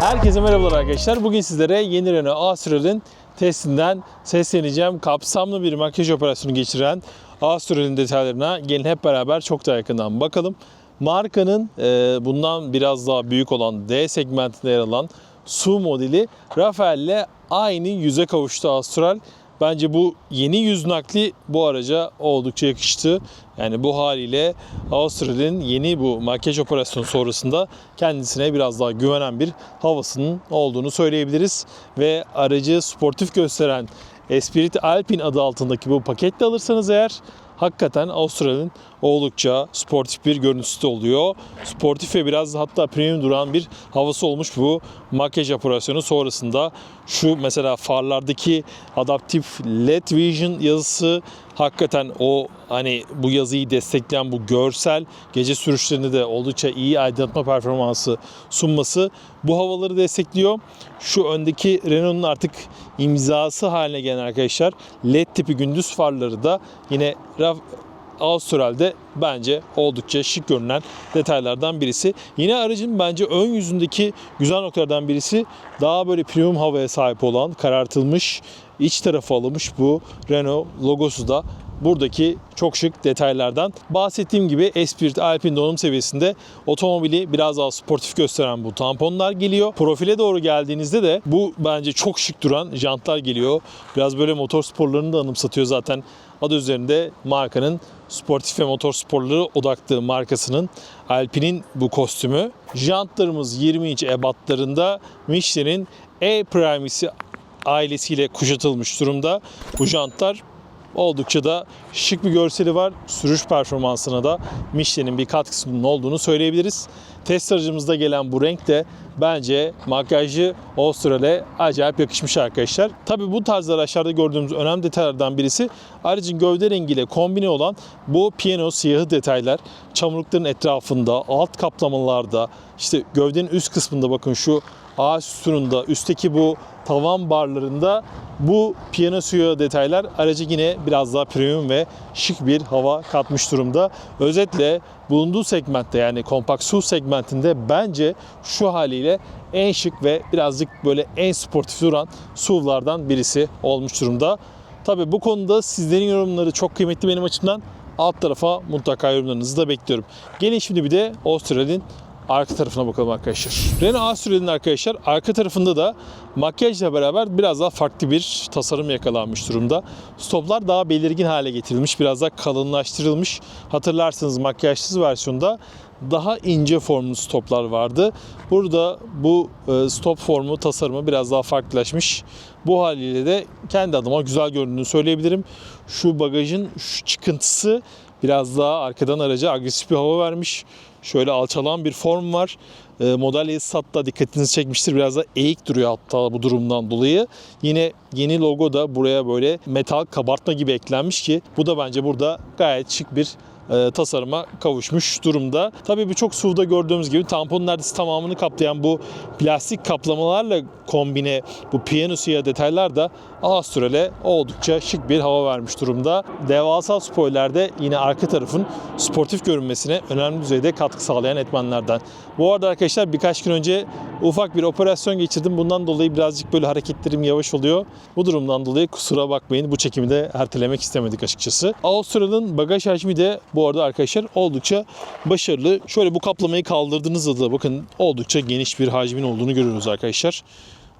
Herkese merhabalar arkadaşlar. Bugün sizlere yeni Renault Astral'in testinden sesleneceğim. Kapsamlı bir makyaj operasyonu geçiren Astral'in detaylarına gelin hep beraber çok daha yakından bakalım. Markanın e, bundan biraz daha büyük olan D segmentinde yer alan SUV modeli Rafael'le aynı yüze kavuştu Astral. Bence bu yeni yüz nakli bu araca oldukça yakıştı. Yani bu haliyle Avustralya'nın yeni bu makyaj operasyonu sonrasında kendisine biraz daha güvenen bir havasının olduğunu söyleyebiliriz. Ve aracı sportif gösteren Esprit Alpine adı altındaki bu paketle alırsanız eğer hakikaten Avustralya'nın oldukça sportif bir görüntüsü de oluyor. Sportif ve biraz hatta premium duran bir havası olmuş bu makyaj operasyonu sonrasında. Şu mesela farlardaki adaptif LED Vision yazısı hakikaten o hani bu yazıyı destekleyen bu görsel gece sürüşlerinde de oldukça iyi aydınlatma performansı sunması bu havaları destekliyor. Şu öndeki Renault'un artık imzası haline gelen arkadaşlar LED tipi gündüz farları da yine Avustralya'da bence oldukça şık görünen detaylardan birisi. Yine aracın bence ön yüzündeki güzel noktalardan birisi daha böyle premium havaya sahip olan karartılmış iç tarafı alınmış bu Renault logosu da buradaki çok şık detaylardan. Bahsettiğim gibi Esprit Alpine donanım seviyesinde otomobili biraz daha sportif gösteren bu tamponlar geliyor. Profile doğru geldiğinizde de bu bence çok şık duran jantlar geliyor. Biraz böyle motor sporlarını da anımsatıyor zaten. Adı üzerinde markanın sportif ve motor sporları odaklı markasının Alpine'in bu kostümü. Jantlarımız 20 inç ebatlarında Michelin'in E-Primacy ailesiyle kuşatılmış durumda. Bu jantlar oldukça da şık bir görseli var. Sürüş performansına da Michelin'in bir katkısının olduğunu söyleyebiliriz. Test aracımızda gelen bu renk de bence makyajlı Avustralya'ya acayip yakışmış arkadaşlar. Tabi bu tarz araçlarda gördüğümüz önemli detaylardan birisi aracın gövde rengiyle kombine olan bu piyano siyahı detaylar. Çamurlukların etrafında, alt kaplamalarda, işte gövdenin üst kısmında bakın şu ağaç sütununda, üstteki bu tavan barlarında bu piyano suyu detaylar aracı yine biraz daha premium ve şık bir hava katmış durumda. Özetle bulunduğu segmentte yani kompakt SUV segmentinde bence şu haliyle en şık ve birazcık böyle en sportif duran SUV'lardan birisi olmuş durumda. Tabi bu konuda sizlerin yorumları çok kıymetli benim açımdan. Alt tarafa mutlaka yorumlarınızı da bekliyorum. Gelin şimdi bir de Avustralya'nın arka tarafına bakalım arkadaşlar. Renault Astral'in arkadaşlar arka tarafında da makyajla beraber biraz daha farklı bir tasarım yakalanmış durumda. Stoplar daha belirgin hale getirilmiş, biraz daha kalınlaştırılmış. Hatırlarsınız makyajsız versiyonda daha ince formlu stoplar vardı. Burada bu e, stop formu tasarımı biraz daha farklılaşmış. Bu haliyle de kendi adıma güzel göründüğünü söyleyebilirim. Şu bagajın şu çıkıntısı biraz daha arkadan araca agresif bir hava vermiş. Şöyle alçalan bir form var. E, model hatta dikkatinizi çekmiştir. Biraz da eğik duruyor hatta bu durumdan dolayı. Yine yeni logo da buraya böyle metal kabartma gibi eklenmiş ki bu da bence burada gayet şık bir e, tasarıma kavuşmuş durumda. Tabii birçok SUV'da gördüğümüz gibi tamponun neredeyse tamamını kaplayan bu plastik kaplamalarla kombine bu piyano siyah detaylar da Astral'e oldukça şık bir hava vermiş durumda. Devasa spoilerde yine arka tarafın sportif görünmesine önemli düzeyde katkı sağlayan etmenlerden. Bu arada arkadaşlar birkaç gün önce ufak bir operasyon geçirdim. Bundan dolayı birazcık böyle hareketlerim yavaş oluyor. Bu durumdan dolayı kusura bakmayın. Bu çekimi de ertelemek istemedik açıkçası. Avustralya'nın bagaj hacmi de bu arada arkadaşlar oldukça başarılı. Şöyle bu kaplamayı kaldırdığınızda da bakın oldukça geniş bir hacmin olduğunu görüyoruz arkadaşlar.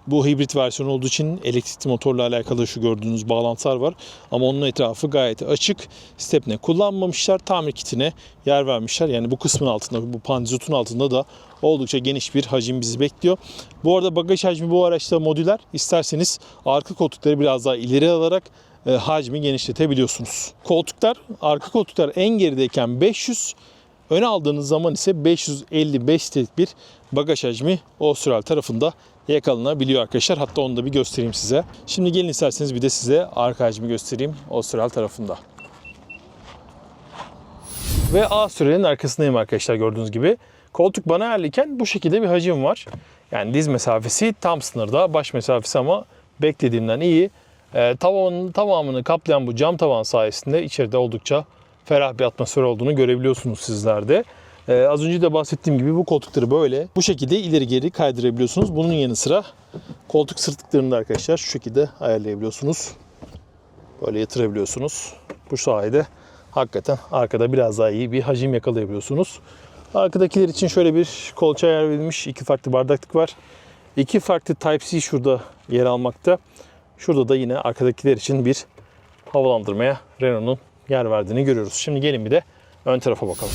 Bu hibrit versiyon olduğu için elektrikli motorla alakalı şu gördüğünüz bağlantılar var. Ama onun etrafı gayet açık. Stepne kullanmamışlar. Tamir kitine yer vermişler. Yani bu kısmın altında, bu pandizotun altında da oldukça geniş bir hacim bizi bekliyor. Bu arada bagaj hacmi bu araçta modüler. İsterseniz arka koltukları biraz daha ileri alarak e, hacmi genişletebiliyorsunuz. Koltuklar, arka koltuklar en gerideyken 500, öne aldığınız zaman ise 555 litrelik bir bagaj hacmi Austral tarafında yakalanabiliyor arkadaşlar. Hatta onu da bir göstereyim size. Şimdi gelin isterseniz bir de size arka hacmi göstereyim Austral tarafında. Ve A sürenin arkasındayım arkadaşlar gördüğünüz gibi. Koltuk bana ayarlıyken bu şekilde bir hacim var. Yani diz mesafesi tam sınırda. Baş mesafesi ama beklediğimden iyi. Ee, tavanın tamamını kaplayan bu cam tavan sayesinde içeride oldukça ferah bir atmosfer olduğunu görebiliyorsunuz sizler de. Ee, az önce de bahsettiğim gibi bu koltukları böyle bu şekilde ileri geri kaydırabiliyorsunuz. Bunun yanı sıra koltuk sırtlıklarını da arkadaşlar şu şekilde ayarlayabiliyorsunuz. Böyle yatırabiliyorsunuz. Bu sayede hakikaten arkada biraz daha iyi bir hacim yakalayabiliyorsunuz. Arkadakiler için şöyle bir kolça ayar verilmiş. iki farklı bardaklık var. İki farklı Type-C şurada yer almakta. Şurada da yine arkadakiler için bir havalandırmaya Renault'un yer verdiğini görüyoruz. Şimdi gelin bir de ön tarafa bakalım.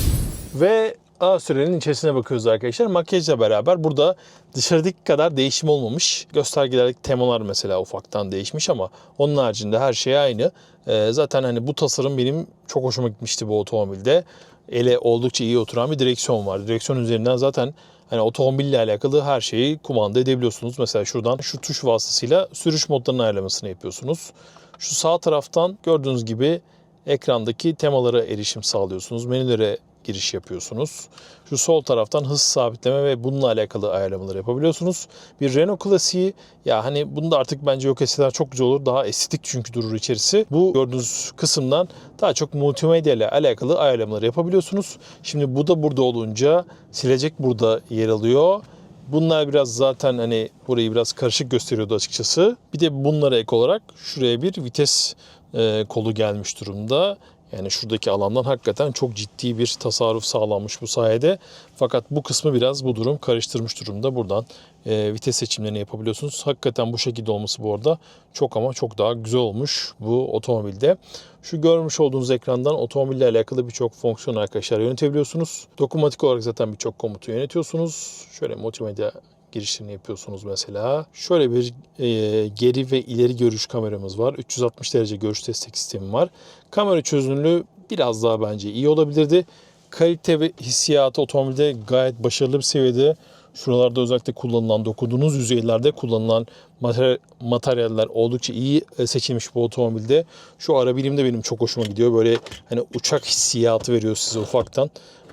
Ve A sürenin içerisine bakıyoruz arkadaşlar. Makyajla beraber burada dışarıdaki kadar değişim olmamış. Göstergelerdeki temalar mesela ufaktan değişmiş ama onun haricinde her şey aynı. Ee, zaten hani bu tasarım benim çok hoşuma gitmişti bu otomobilde. Ele oldukça iyi oturan bir direksiyon var. Direksiyon üzerinden zaten hani otomobille alakalı her şeyi kumanda edebiliyorsunuz. Mesela şuradan şu tuş vasıtasıyla sürüş modlarının ayarlamasını yapıyorsunuz. Şu sağ taraftan gördüğünüz gibi ekrandaki temalara erişim sağlıyorsunuz. Menülere giriş yapıyorsunuz. Şu sol taraftan hız sabitleme ve bununla alakalı ayarlamaları yapabiliyorsunuz. Bir Renault klasiği ya hani bunu da artık bence yok etseler çok güzel olur. Daha estetik çünkü durur içerisi. Bu gördüğünüz kısımdan daha çok multimedya ile alakalı ayarlamaları yapabiliyorsunuz. Şimdi bu da burada olunca silecek burada yer alıyor. Bunlar biraz zaten hani burayı biraz karışık gösteriyordu açıkçası. Bir de bunlara ek olarak şuraya bir vites e, kolu gelmiş durumda. Yani şuradaki alandan hakikaten çok ciddi bir tasarruf sağlanmış bu sayede. Fakat bu kısmı biraz bu durum karıştırmış durumda. Buradan e, vites seçimlerini yapabiliyorsunuz. Hakikaten bu şekilde olması bu arada çok ama çok daha güzel olmuş bu otomobilde. Şu görmüş olduğunuz ekrandan otomobille alakalı birçok fonksiyon arkadaşlar yönetebiliyorsunuz. Dokunmatik olarak zaten birçok komutu yönetiyorsunuz. Şöyle multimedya girişlerini yapıyorsunuz mesela. Şöyle bir e, geri ve ileri görüş kameramız var. 360 derece görüş destek sistemi var. Kamera çözünürlüğü biraz daha bence iyi olabilirdi. Kalite ve hissiyatı otomobilde gayet başarılı bir seviyede. Şuralarda özellikle kullanılan, dokunduğunuz yüzeylerde kullanılan materyal, materyaller oldukça iyi e, seçilmiş bu otomobilde. Şu ara birim de benim çok hoşuma gidiyor. Böyle hani uçak hissiyatı veriyor size ufaktan.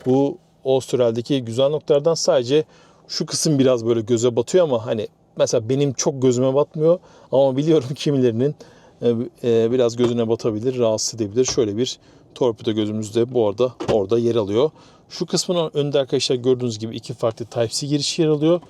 Bu Avustralya'daki güzel noktalardan sadece şu kısım biraz böyle göze batıyor ama hani mesela benim çok gözüme batmıyor ama biliyorum kimilerinin e, e, biraz gözüne batabilir, rahatsız edebilir. Şöyle bir torpido gözümüzde bu arada orada yer alıyor. Şu kısmın önünde arkadaşlar gördüğünüz gibi iki farklı Type-C girişi yer alıyor.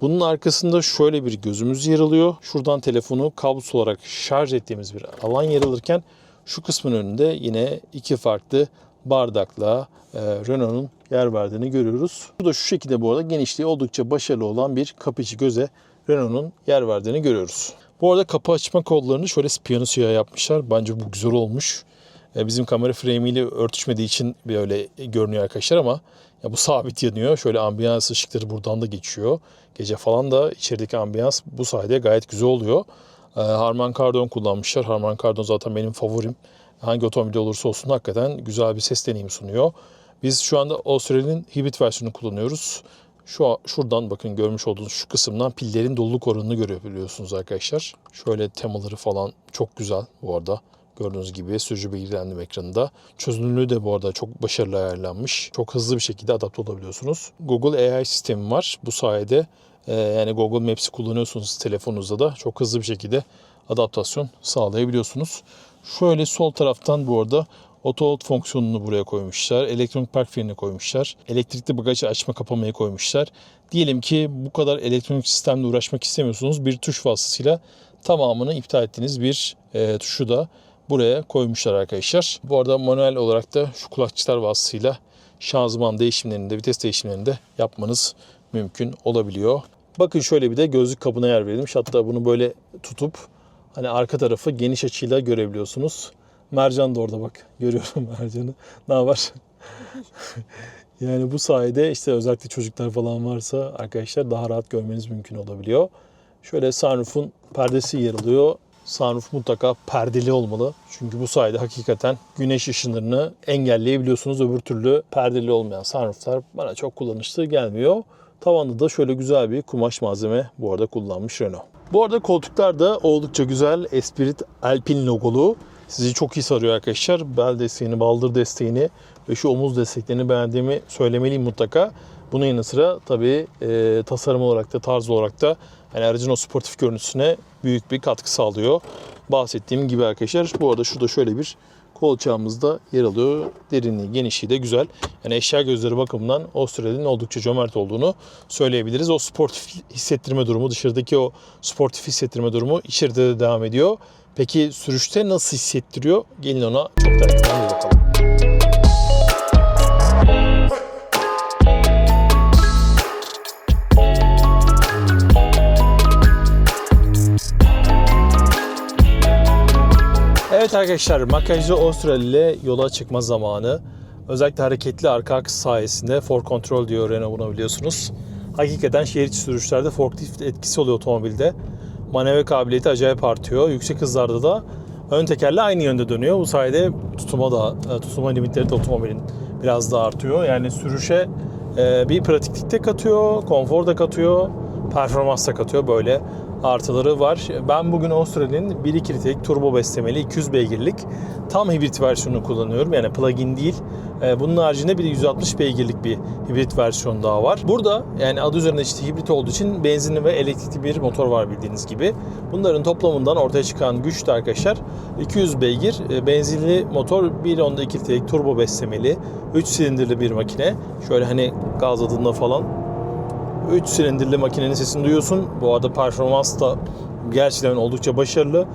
Bunun arkasında şöyle bir gözümüz yer alıyor. Şuradan telefonu kablosuz olarak şarj ettiğimiz bir alan yer alırken şu kısmın önünde yine iki farklı bardakla e, Renault'un yer verdiğini görüyoruz. Bu da şu şekilde bu arada genişliği oldukça başarılı olan bir kapı içi göze Renault'un yer verdiğini görüyoruz. Bu arada kapı açma kollarını şöyle spiyonu siyah yapmışlar. Bence bu güzel olmuş. E, bizim kamera frame ile örtüşmediği için böyle görünüyor arkadaşlar ama ya bu sabit yanıyor. Şöyle ambiyans ışıkları buradan da geçiyor. Gece falan da içerideki ambiyans bu sayede gayet güzel oluyor. E, Harman Kardon kullanmışlar. Harman Kardon zaten benim favorim. Hangi otomobilde olursa olsun hakikaten güzel bir ses deneyimi sunuyor. Biz şu anda Australia'nın hibrit versiyonunu kullanıyoruz. Şu şuradan bakın görmüş olduğunuz şu kısımdan pillerin doluluk oranını görebiliyorsunuz arkadaşlar. Şöyle temaları falan çok güzel bu arada. Gördüğünüz gibi sürücü bilgilendirme ekranında. Çözünürlüğü de bu arada çok başarılı ayarlanmış. Çok hızlı bir şekilde adapte olabiliyorsunuz. Google AI sistemi var. Bu sayede e, yani Google Maps'i kullanıyorsunuz telefonunuzda da çok hızlı bir şekilde adaptasyon sağlayabiliyorsunuz. Şöyle sol taraftan bu arada Auto hold fonksiyonunu buraya koymuşlar. Elektronik park frenini koymuşlar. Elektrikli bagajı açma kapamayı koymuşlar. Diyelim ki bu kadar elektronik sistemle uğraşmak istemiyorsunuz. Bir tuş vasıtasıyla tamamını iptal ettiğiniz bir e, tuşu da buraya koymuşlar arkadaşlar. Bu arada manuel olarak da şu kulakçılar vasıtasıyla şanzıman değişimlerini de vites değişimlerini de yapmanız mümkün olabiliyor. Bakın şöyle bir de gözlük kabına yer verilmiş. Hatta bunu böyle tutup hani arka tarafı geniş açıyla görebiliyorsunuz. Mercan da orada bak. Görüyorum Mercan'ı. Ne var? yani bu sayede işte özellikle çocuklar falan varsa arkadaşlar daha rahat görmeniz mümkün olabiliyor. Şöyle sunroof'un perdesi yer alıyor. Sunroof mutlaka perdeli olmalı. Çünkü bu sayede hakikaten güneş ışınlarını engelleyebiliyorsunuz. Öbür türlü perdeli olmayan sunrooflar bana çok kullanışlı gelmiyor. Tavanda da şöyle güzel bir kumaş malzeme bu arada kullanmış Renault. Bu arada koltuklar da oldukça güzel. Esprit Alpine logolu. Sizi çok iyi sarıyor arkadaşlar. Bel desteğini, baldır desteğini ve şu omuz desteklerini beğendiğimi söylemeliyim mutlaka. Bunun yanı sıra tabii e, tasarım olarak da tarz olarak da yani aracın o sportif görüntüsüne büyük bir katkı sağlıyor. Bahsettiğim gibi arkadaşlar. Bu arada şurada şöyle bir kolçağımızda yer alıyor. Derinliği, genişliği de güzel. Yani eşya gözleri bakımından Avustralya'nın oldukça cömert olduğunu söyleyebiliriz. O sportif hissettirme durumu, dışarıdaki o sportif hissettirme durumu içeride de devam ediyor. Peki sürüşte nasıl hissettiriyor? Gelin ona çok da Evet arkadaşlar, makyajlı Austral ile yola çıkma zamanı. Özellikle hareketli arka aks sayesinde for control diyor Renault buna biliyorsunuz. Hakikaten şehir içi sürüşlerde forklift etkisi oluyor otomobilde. Manevra kabiliyeti acayip artıyor. Yüksek hızlarda da ön tekerle aynı yönde dönüyor. Bu sayede tutuma da e, tutuma limitleri de otomobilin biraz daha artıyor. Yani sürüşe e, bir pratiklik de katıyor, konfor da katıyor, performans da katıyor. Böyle artıları var. Ben bugün Australia'nın 1.2 litrelik turbo beslemeli 200 beygirlik tam hibrit versiyonunu kullanıyorum. Yani plug-in değil. Ee, Bunun haricinde bir de 160 beygirlik bir hibrit versiyon daha var. Burada yani adı üzerinde işte hibrit olduğu için benzinli ve elektrikli bir motor var bildiğiniz gibi. Bunların toplamından ortaya çıkan güç de arkadaşlar 200 beygir e, benzinli motor 1.2 litrelik turbo beslemeli 3 silindirli bir makine. Şöyle hani gazladığında falan 3 silindirli makinenin sesini duyuyorsun. Bu arada performans da gerçekten oldukça başarılı.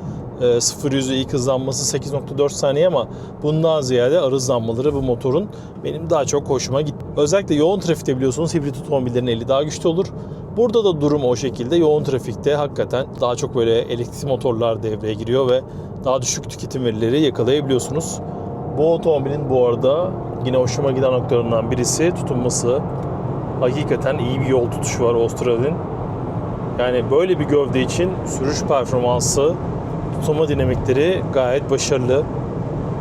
0 yüzü ilk hızlanması 8.4 saniye ama bundan ziyade arı hızlanmaları bu motorun benim daha çok hoşuma gitti. Özellikle yoğun trafikte biliyorsunuz hibrit otomobillerin eli daha güçlü olur. Burada da durum o şekilde. Yoğun trafikte hakikaten daha çok böyle elektrikli motorlar devreye giriyor ve daha düşük tüketim verileri yakalayabiliyorsunuz. Bu otomobilin bu arada yine hoşuma giden noktalarından birisi tutunması. Hakikaten iyi bir yol tutuşu var Avustralya'nın. Yani böyle bir gövde için sürüş performansı, tutulma dinamikleri gayet başarılı.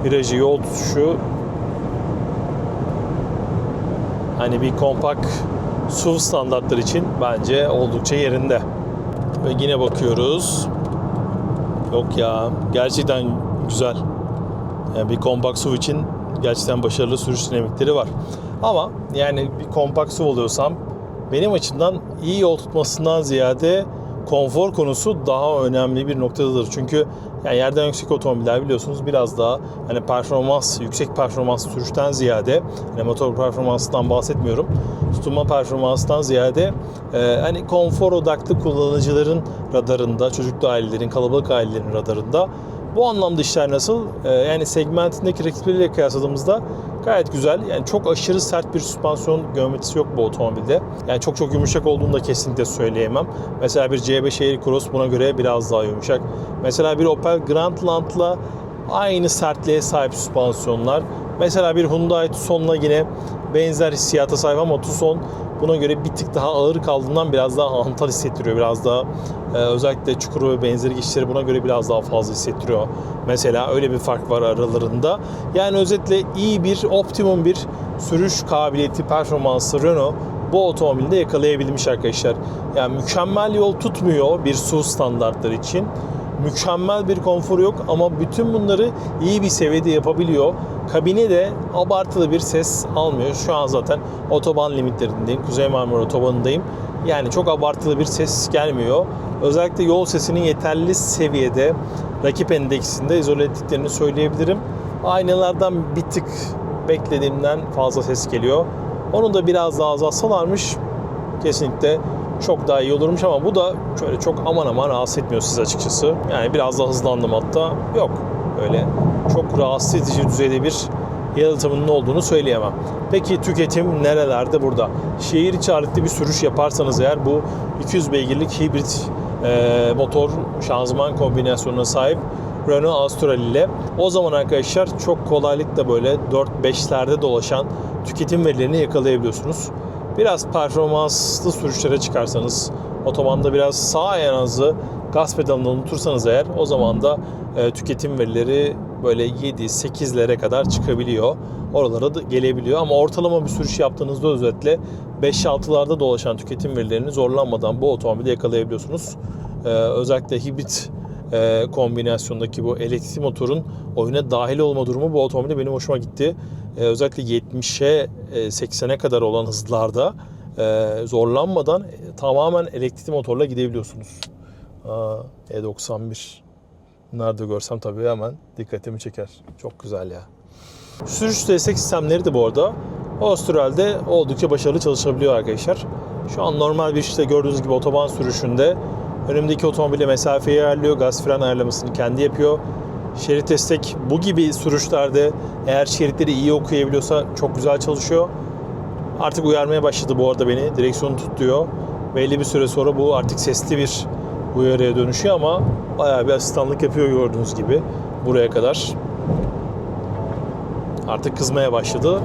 Virajı, yol tutuşu hani bir kompakt SUV standartları için bence oldukça yerinde. Ve yine bakıyoruz. Yok ya gerçekten güzel. Yani bir kompakt SUV için gerçekten başarılı sürüş dinamikleri var. Ama yani bir kompakt SUV oluyorsam benim açımdan iyi yol tutmasından ziyade konfor konusu daha önemli bir noktadadır. Çünkü yani yerden yüksek otomobiller biliyorsunuz biraz daha hani performans, yüksek performans sürüşten ziyade hani motor performansından bahsetmiyorum. Tutunma performansından ziyade e, hani konfor odaklı kullanıcıların radarında, çocuklu ailelerin, kalabalık ailelerin radarında bu anlamda işler nasıl? Ee, yani segmentindeki rakipleriyle kıyasladığımızda gayet güzel. Yani çok aşırı sert bir süspansiyon geometrisi yok bu otomobilde. Yani çok çok yumuşak olduğunu da kesinlikle söyleyemem. Mesela bir C5 Aircross buna göre biraz daha yumuşak. Mesela bir Opel Grandland'la aynı sertliğe sahip süspansiyonlar. Mesela bir Hyundai Tucson'la yine benzer hissiyata sahip ama Tucson buna göre bir tık daha ağır kaldığından biraz daha hantal hissettiriyor. Biraz daha e, özellikle çukuru ve benzeri geçişleri buna göre biraz daha fazla hissettiriyor. Mesela öyle bir fark var aralarında. Yani özetle iyi bir, optimum bir sürüş kabiliyeti, performansı Renault bu otomobilde yakalayabilmiş arkadaşlar. Yani mükemmel yol tutmuyor bir SUV standartları için. Mükemmel bir konfor yok ama bütün bunları iyi bir seviyede yapabiliyor. Kabine de abartılı bir ses almıyor. Şu an zaten otoban limitlerindeyim. Kuzey Marmara Otobanı'ndayım. Yani çok abartılı bir ses gelmiyor. Özellikle yol sesinin yeterli seviyede rakip endeksinde izole ettiklerini söyleyebilirim. Aynalardan bir tık beklediğimden fazla ses geliyor. Onu da biraz daha azaltsalarmış kesinlikle çok daha iyi olurmuş ama bu da şöyle çok aman aman rahatsız etmiyor sizi açıkçası. Yani biraz daha hızlandım hatta. Yok öyle çok rahatsız edici düzeyde bir yalıtımının olduğunu söyleyemem. Peki tüketim nerelerde burada? Şehir içi bir sürüş yaparsanız eğer bu 200 beygirlik hibrit e, motor şanzıman kombinasyonuna sahip Renault Austral ile o zaman arkadaşlar çok kolaylıkla böyle 4-5'lerde dolaşan tüketim verilerini yakalayabiliyorsunuz. Biraz performanslı sürüşlere çıkarsanız, otobanda biraz sağ ayağın hızı gaz pedalını unutursanız eğer o zaman da e, tüketim verileri böyle 7-8'lere kadar çıkabiliyor. Oralara da gelebiliyor ama ortalama bir sürüş yaptığınızda özetle 5-6'larda dolaşan tüketim verilerini zorlanmadan bu otomobilde yakalayabiliyorsunuz. E, özellikle hibrit e, kombinasyondaki bu elektrikli motorun oyuna dahil olma durumu bu otomobilde benim hoşuma gitti. E, özellikle 70'e e, 80'e kadar olan hızlarda e, zorlanmadan e, tamamen elektrikli motorla gidebiliyorsunuz. Aa, E91. Bunları da görsem tabii hemen dikkatimi çeker. Çok güzel ya. Sürüş destek sistemleri de bu arada Avustralya'da oldukça başarılı çalışabiliyor arkadaşlar. Şu an normal bir işte gördüğünüz gibi otoban sürüşünde önümdeki otomobile mesafeyi ayarlıyor. Gaz fren ayarlamasını kendi yapıyor. Şerit destek bu gibi sürüşlerde eğer şeritleri iyi okuyabiliyorsa çok güzel çalışıyor. Artık uyarmaya başladı bu arada beni. Direksiyonu tut diyor. Belli bir süre sonra bu artık sesli bir uyarıya dönüşüyor ama bayağı bir asistanlık yapıyor gördüğünüz gibi buraya kadar. Artık kızmaya başladı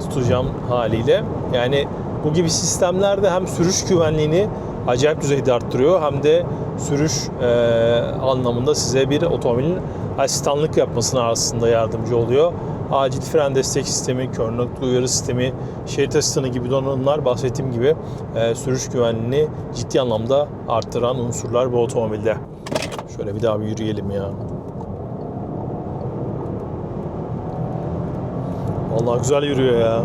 tutacağım haliyle. Yani bu gibi sistemlerde hem sürüş güvenliğini acayip düzeyde arttırıyor hem de sürüş e, anlamında size bir otomobilin asistanlık yapmasına aslında yardımcı oluyor. Acil fren destek sistemi, kör nokta uyarı sistemi, şerit asistanı gibi donanımlar bahsettiğim gibi e, sürüş güvenliğini ciddi anlamda arttıran unsurlar bu otomobilde. Şöyle bir daha bir yürüyelim ya. Vallahi güzel yürüyor ya.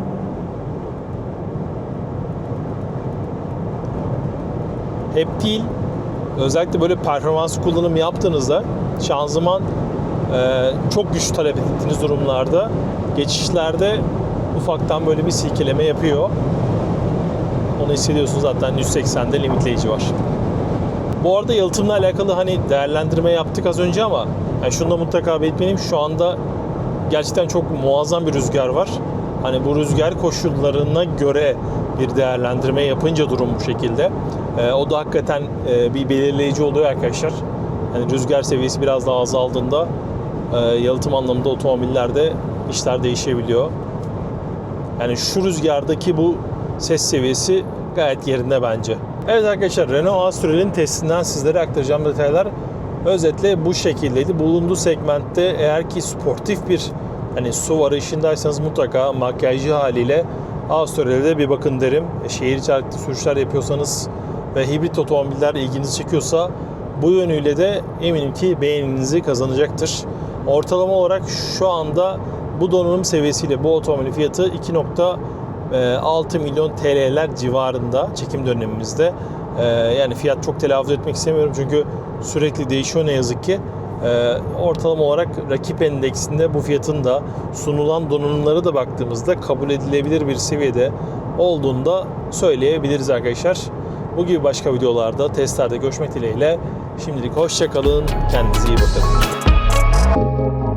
Hep değil. Özellikle böyle performans kullanımı yaptığınızda şanzıman e, çok güç talep ettiğiniz durumlarda geçişlerde ufaktan böyle bir silkeleme yapıyor. Onu hissediyorsunuz zaten 180'de limitleyici var. Bu arada yalıtımla alakalı hani değerlendirme yaptık az önce ama yani şunu da mutlaka belirtmeliyim. Şu anda gerçekten çok muazzam bir rüzgar var. Hani bu rüzgar koşullarına göre bir değerlendirme yapınca durum bu şekilde. Ee, o da hakikaten e, bir belirleyici oluyor arkadaşlar. Hani rüzgar seviyesi biraz daha azaldığında e, yalıtım anlamında otomobillerde işler değişebiliyor. Yani şu rüzgardaki bu ses seviyesi gayet yerinde bence. Evet arkadaşlar Renault Astral'in testinden sizlere aktaracağım detaylar özetle bu şekildeydi. Bulunduğu segmentte eğer ki sportif bir hani su arayışındaysanız mutlaka makyajlı haliyle Astral'e bir bakın derim. E, Şehir içerikli sürüşler yapıyorsanız ve hibrit otomobiller ilginizi çekiyorsa bu yönüyle de eminim ki beğeninizi kazanacaktır. Ortalama olarak şu anda bu donanım seviyesiyle bu otomobilin fiyatı 2.6 milyon TL'ler civarında çekim dönemimizde. Ee, yani fiyat çok telaffuz etmek istemiyorum çünkü sürekli değişiyor ne yazık ki. Ee, ortalama olarak rakip endeksinde bu fiyatın da sunulan donanımları da baktığımızda kabul edilebilir bir seviyede olduğunu da söyleyebiliriz arkadaşlar. Bu gibi başka videolarda, testlerde görüşmek dileğiyle. Şimdilik hoşçakalın, kendinize iyi bakın.